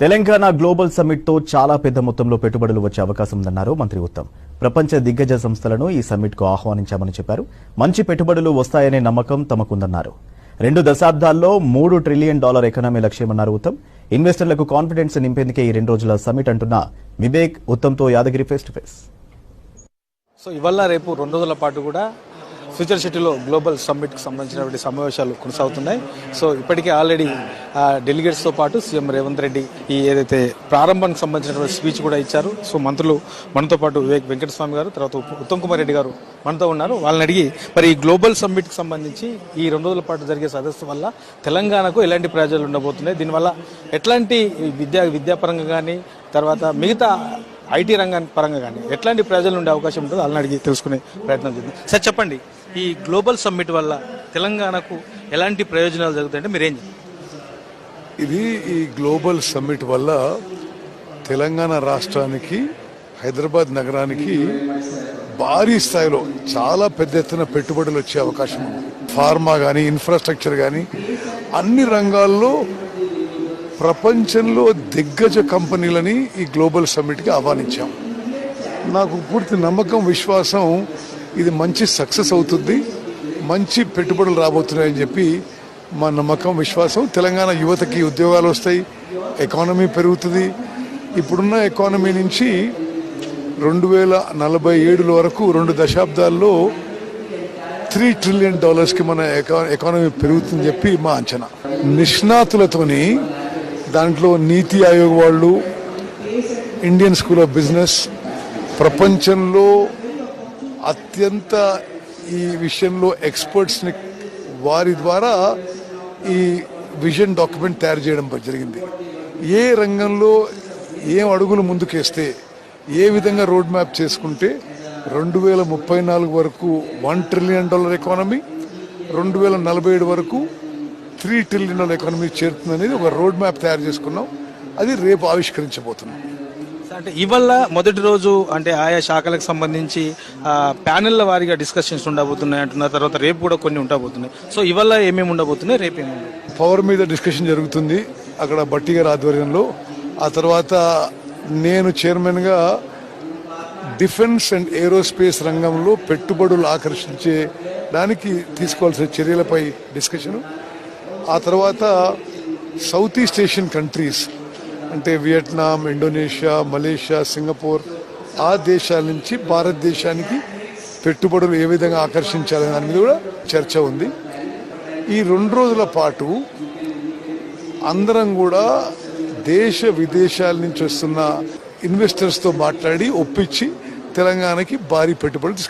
Telangana global సమ్మిట్తో చాలా పెద్ద మొత్తంలో పెట్టుబడులు వచ్చే అవకాశం ఉందన్నారు మంత్రి ఉత్తమ్. ప్రపంచ దిగ్గజ సంస్థలను ఈ సమ్మిట్కు ఆహ్వానించామని చెప్పారు. మంచి పెట్టుబడులు వస్తాయనే నమ్మకం తమకుందన్నారు. రెండు దశాబ్దాల్లో మూడు ట్రిలియన్ డాలర్ ఎకనామీ లక్ష్యమన్నారు ఉత్తమ్. ఇన్వెస్టర్లకు కాన్ఫిడెన్స్ నింపేందుకే ఈ రెండు రోజుల సమ్మిట్ అంటున్న Vivek ఉత్తమ్తో Yadagiri face to face so ఇవాళ రేపు రెండు రోజుల పాటు కూడా ఫ్యూచర్ సిటీలో గ్లోబల్ సమ్మిట్కి సంబంధించినటువంటి సమావేశాలు కొనసాగుతున్నాయి. సో ఇప్పటికే ఆల్రెడీ డెలిగేట్స్తో పాటు సీఎం రేవంత్ రెడ్డి ఈ ఏదైతే ప్రారంభానికి సంబంధించినటువంటి స్పీచ్ కూడా ఇచ్చారు. సో మంత్రులు మనతో పాటు వివేక్ వెంకటస్వామి గారు తర్వాత ఉత్తమ్ కుమార్ రెడ్డి గారు మనతో ఉన్నారు. వాళ్ళని అడిగి మరి ఈ గ్లోబల్ సమ్మిట్కి సంబంధించి ఈ రెండు రోజుల పాటు జరిగే సదస్సు వల్ల తెలంగాణకు ఎలాంటి ప్రయోజనాలు ఉండబోతున్నాయి? దీనివల్ల ఎట్లాంటి విద్యా విద్యాపరంగా కానీ తర్వాత మిగతా ఐటీ రంగానికి పరంగా కానీ ఎట్లాంటి ప్రజలు ఉండే అవకాశం ఉంటుందో వాళ్ళని అడిగి తెలుసుకునే ప్రయత్నం చేద్దాం. సార్ చెప్పండి. ఈ గ్లోబల్ సమ్మిట్ వల్ల తెలంగాణకు ఎలాంటి ప్రయోజనాలు జరుగుతాయంటే మీరేం ఇది ఈ గ్లోబల్ సమ్మిట్ వల్ల తెలంగాణ రాష్ట్రానికి హైదరాబాద్ నగరానికి భారీ స్థాయిలో చాలా పెద్ద ఎత్తున పెట్టుబడులు వచ్చే అవకాశం ఉంది. ఫార్మా కానీ ఇన్ఫ్రాస్ట్రక్చర్ కానీ అన్ని రంగాల్లో ప్రపంచంలో దిగ్గజ కంపెనీలని ఈ గ్లోబల్ సమ్మిట్కి ఆహ్వానించాం. నాకు పూర్తి నమ్మకం విశ్వాసం ఇది మంచి సక్సెస్ అవుతుంది మంచి పెట్టుబడులు రాబోతున్నాయని చెప్పి మా నమ్మకం విశ్వాసం. తెలంగాణ యువతకి ఉద్యోగాలు వస్తాయి ఎకానమీ పెరుగుతుంది. ఇప్పుడున్న ఎకానమీ నుంచి రెండు వేల నలభై ఏడుల వరకు రెండు దశాబ్దాల్లో త్రీ ట్రిలియన్ డాలర్స్కి మన ఎకా ఎకానమీ పెరుగుతుందని చెప్పి మా అంచనా. నిష్ణాతులతోని దాంట్లో నీతి ఆయోగ్ వాళ్ళు ఇండియన్ స్కూల్ ఆఫ్ బిజినెస్ ప్రపంచంలో అత్యంత ఈ విషయంలో ఎక్స్పర్ట్స్ని వారి ద్వారా ఈ విజన్ డాక్యుమెంట్ తయారు చేయడం జరిగింది. ఏ రంగంలో ఏం అడుగులు ముందుకేస్తే ఏ విధంగా రోడ్ మ్యాప్ చేసుకుంటే రెండు వేల ముప్పై నాలుగు వరకు వన్ ట్రిలియన్ డాలర్ ఎకానమీ రెండు వేల నలభై ఏడు వరకు త్రీ ట్రిలియన్ డాలర్ ఎకానమీ చేరుతుంది అనేది ఒక రోడ్ మ్యాప్ తయారు చేసుకున్నాం. అది రేపు ఆవిష్కరించబోతున్నాం. అంటే ఇవల్ల మొదటి రోజు అంటే ఆయా శాఖలకు సంబంధించి ఆ, ప్యానెళ్ళ వారీగా డిస్కషన్స్ ఉండబోతున్నాయి అంటున్నారు. తర్వాత రేపు కూడా కొన్ని ఉండబోతున్నాయి. సో ఇవల్ల ఏమేమి ఉండబోతున్నాయి? రేపు ఏమేమి పవర్ మీద డిస్కషన్ జరుగుతుంది. అక్కడ బట్టి గారి ఆధ్వర్యంలో. ఆ తర్వాత నేను చైర్మన్గా డిఫెన్స్ అండ్ ఏరోస్పేస్ రంగంలో పెట్టుబడులు ఆకర్షించే దానికి తీసుకోవాల్సిన చర్యలపై డిస్కషను. ఆ తర్వాత సౌత్ ఈస్ట్ ఏషియన్ కంట్రీస్ అంటే వియట్నాం ఇండోనేషియా మలేషియా సింగపూర్ ఆ దేశాల నుంచి భారతదేశానికి పెట్టుబడులు ఏ విధంగా ఆకర్షించాలనే దాని మీద కూడా చర్చ ఉంది. ఈ రెండు రోజుల పాటు అందరం కూడా దేశ విదేశాల నుంచి వస్తున్న ఇన్వెస్టర్స్తో మాట్లాడి ఒప్పించి తెలంగాణకి భారీ పెట్టుబడులు